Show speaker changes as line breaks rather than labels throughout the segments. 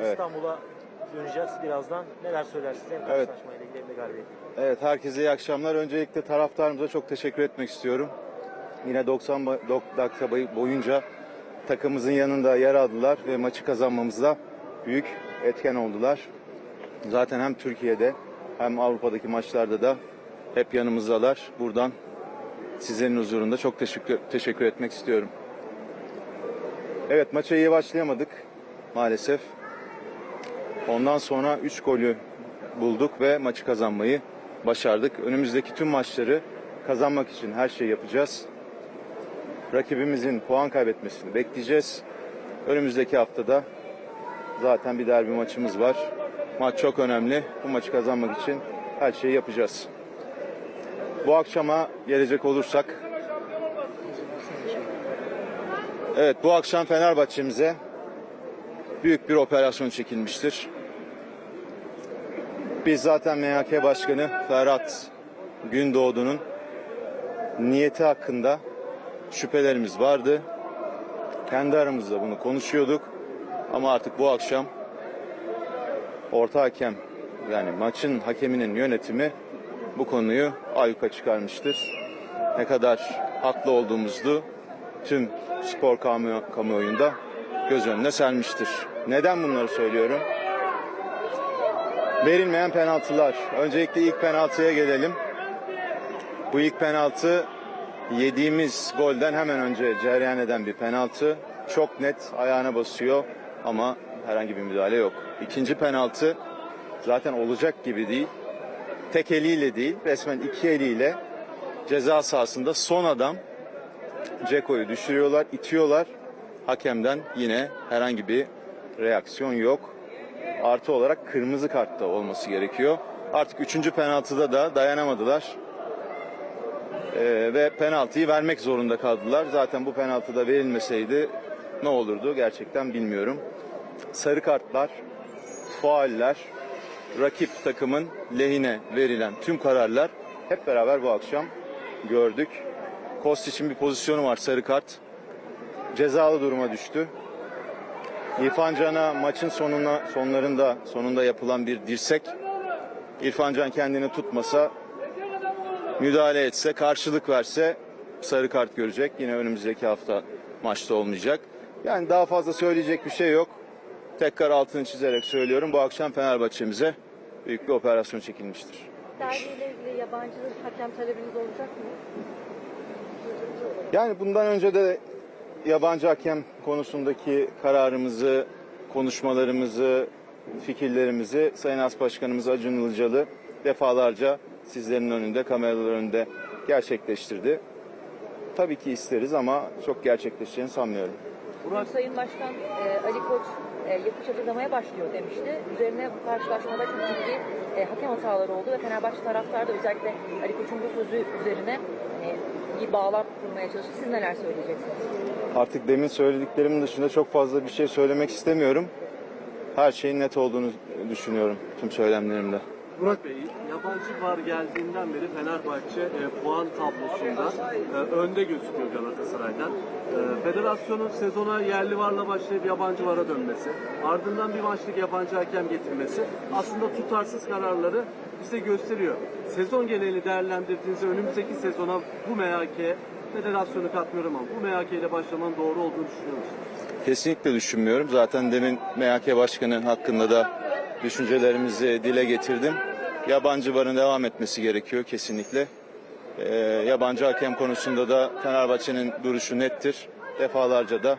Evet.
İstanbul'a döneceğiz birazdan. Neler söylersiniz hem
Evet.
karşılaşmayla ilgili hem de.
Evet, herkese iyi akşamlar. Öncelikle taraftarımıza çok teşekkür etmek istiyorum. Yine 90 ba- dok- dakika boy- boyunca takımımızın yanında yer aldılar ve maçı kazanmamızda büyük etken oldular. Zaten hem Türkiye'de hem Avrupa'daki maçlarda da hep yanımızdalar. Buradan sizlerin huzurunda çok teşekkür, teşekkür etmek istiyorum. Evet, maça iyi başlayamadık maalesef. Ondan sonra 3 golü bulduk ve maçı kazanmayı başardık. Önümüzdeki tüm maçları kazanmak için her şeyi yapacağız. Rakibimizin puan kaybetmesini bekleyeceğiz. Önümüzdeki haftada zaten bir derbi maçımız var. Maç çok önemli. Bu maçı kazanmak için her şeyi yapacağız. Bu akşama gelecek olursak Evet bu akşam Fenerbahçe'mize büyük bir operasyon çekilmiştir. Biz zaten MHK Başkanı Ferhat Gündoğdu'nun niyeti hakkında şüphelerimiz vardı. Kendi aramızda bunu konuşuyorduk. Ama artık bu akşam orta hakem yani maçın hakeminin yönetimi bu konuyu ayyuka çıkarmıştır. Ne kadar haklı olduğumuzu tüm spor kamu, kamuoyunda göz önüne sermiştir. Neden bunları söylüyorum? Verilmeyen penaltılar. Öncelikle ilk penaltıya gelelim. Bu ilk penaltı yediğimiz golden hemen önce cereyan eden bir penaltı. Çok net ayağına basıyor ama herhangi bir müdahale yok. İkinci penaltı zaten olacak gibi değil. Tek eliyle değil, resmen iki eliyle ceza sahasında son adam Ceko'yu düşürüyorlar, itiyorlar. Hakemden yine herhangi bir reaksiyon yok. Artı olarak kırmızı kartta olması gerekiyor. Artık üçüncü penaltıda da dayanamadılar. Ee, ve penaltıyı vermek zorunda kaldılar. Zaten bu penaltıda verilmeseydi ne olurdu gerçekten bilmiyorum. Sarı kartlar, fauller, rakip takımın lehine verilen tüm kararlar hep beraber bu akşam gördük. Kostic'in bir pozisyonu var sarı kart. Cezalı duruma düştü. İrfan Can'a maçın sonuna sonlarında sonunda yapılan bir dirsek. İrfan Can kendini tutmasa müdahale etse, karşılık verse sarı kart görecek. Yine önümüzdeki hafta maçta olmayacak. Yani daha fazla söyleyecek bir şey yok. Tekrar altını çizerek söylüyorum. Bu akşam Fenerbahçe'mize büyük bir operasyon çekilmiştir.
Derbiyle ilgili yabancı hakem talebiniz olacak mı?
Yani bundan önce de yabancı hakem konusundaki kararımızı, konuşmalarımızı, fikirlerimizi Sayın As Başkanımız Acun Ilıcalı defalarca sizlerin önünde, kameralar önünde gerçekleştirdi. Tabii ki isteriz ama çok gerçekleşeceğini sanmıyorum.
Bugün Sayın Başkan e, Ali Koç e, yapış hazırlamaya başlıyor demişti. Üzerine bu karşılaşmada çok ciddi e, hakem hataları oldu ve Fenerbahçe taraftarı da özellikle Ali Koç'un bu sözü üzerine bir bağlam kurmaya çalıştı. Siz neler söyleyeceksiniz?
Artık demin söylediklerimin dışında çok fazla bir şey söylemek istemiyorum. Her şeyin net olduğunu düşünüyorum tüm söylemlerimde.
Burak Bey, yabancı var geldiğinden beri Fenerbahçe e, puan tablosunda e, önde gözüküyor Galatasaray'dan. E, federasyonun sezona yerli varla başlayıp yabancı vara dönmesi, ardından bir maçlık yabancı hakem getirmesi aslında tutarsız kararları bize gösteriyor. Sezon genelini değerlendirdiğinizde önümüzdeki sezona bu MHK, federasyonu katmıyorum ama bu MHK ile başlamanın doğru olduğunu düşünüyor?
Kesinlikle düşünmüyorum. Zaten demin MHK Başkanı hakkında da düşüncelerimizi dile getirdim. Yabancı varın devam etmesi gerekiyor kesinlikle. Ee, yabancı hakem konusunda da Fenerbahçe'nin duruşu nettir. Defalarca da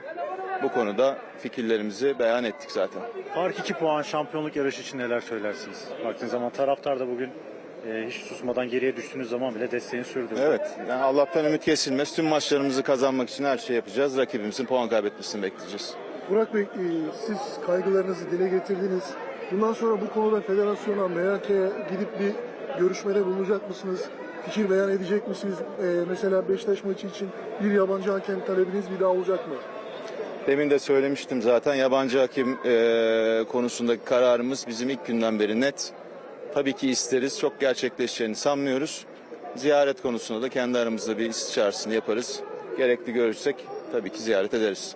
bu konuda fikirlerimizi beyan ettik zaten.
Fark 2 puan şampiyonluk yarışı için neler söylersiniz? Baktığınız zaman taraftar da bugün e, hiç susmadan geriye düştüğünüz zaman bile desteğini sürdürdü.
Evet, yani Allah'tan ümit kesilmez. Tüm maçlarımızı kazanmak için her şey yapacağız. Rakibimizin puan kaybetmesini bekleyeceğiz.
Burak Bey, e, siz kaygılarınızı dile getirdiniz. Bundan sonra bu konuda federasyona, MHK'ye gidip bir görüşmede bulunacak mısınız? Fikir beyan edecek misiniz? E, mesela Beşiktaş maçı için bir yabancı hakem talebiniz bir daha olacak mı?
Demin de söylemiştim zaten yabancı hakim eee, konusundaki kararımız bizim ilk günden beri net. Tabii ki isteriz. Çok gerçekleşeceğini sanmıyoruz. Ziyaret konusunda da kendi aramızda bir istişaresini yaparız. Gerekli görürsek tabii ki ziyaret ederiz.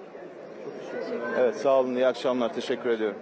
Evet sağ olun. iyi akşamlar. Teşekkür ediyorum.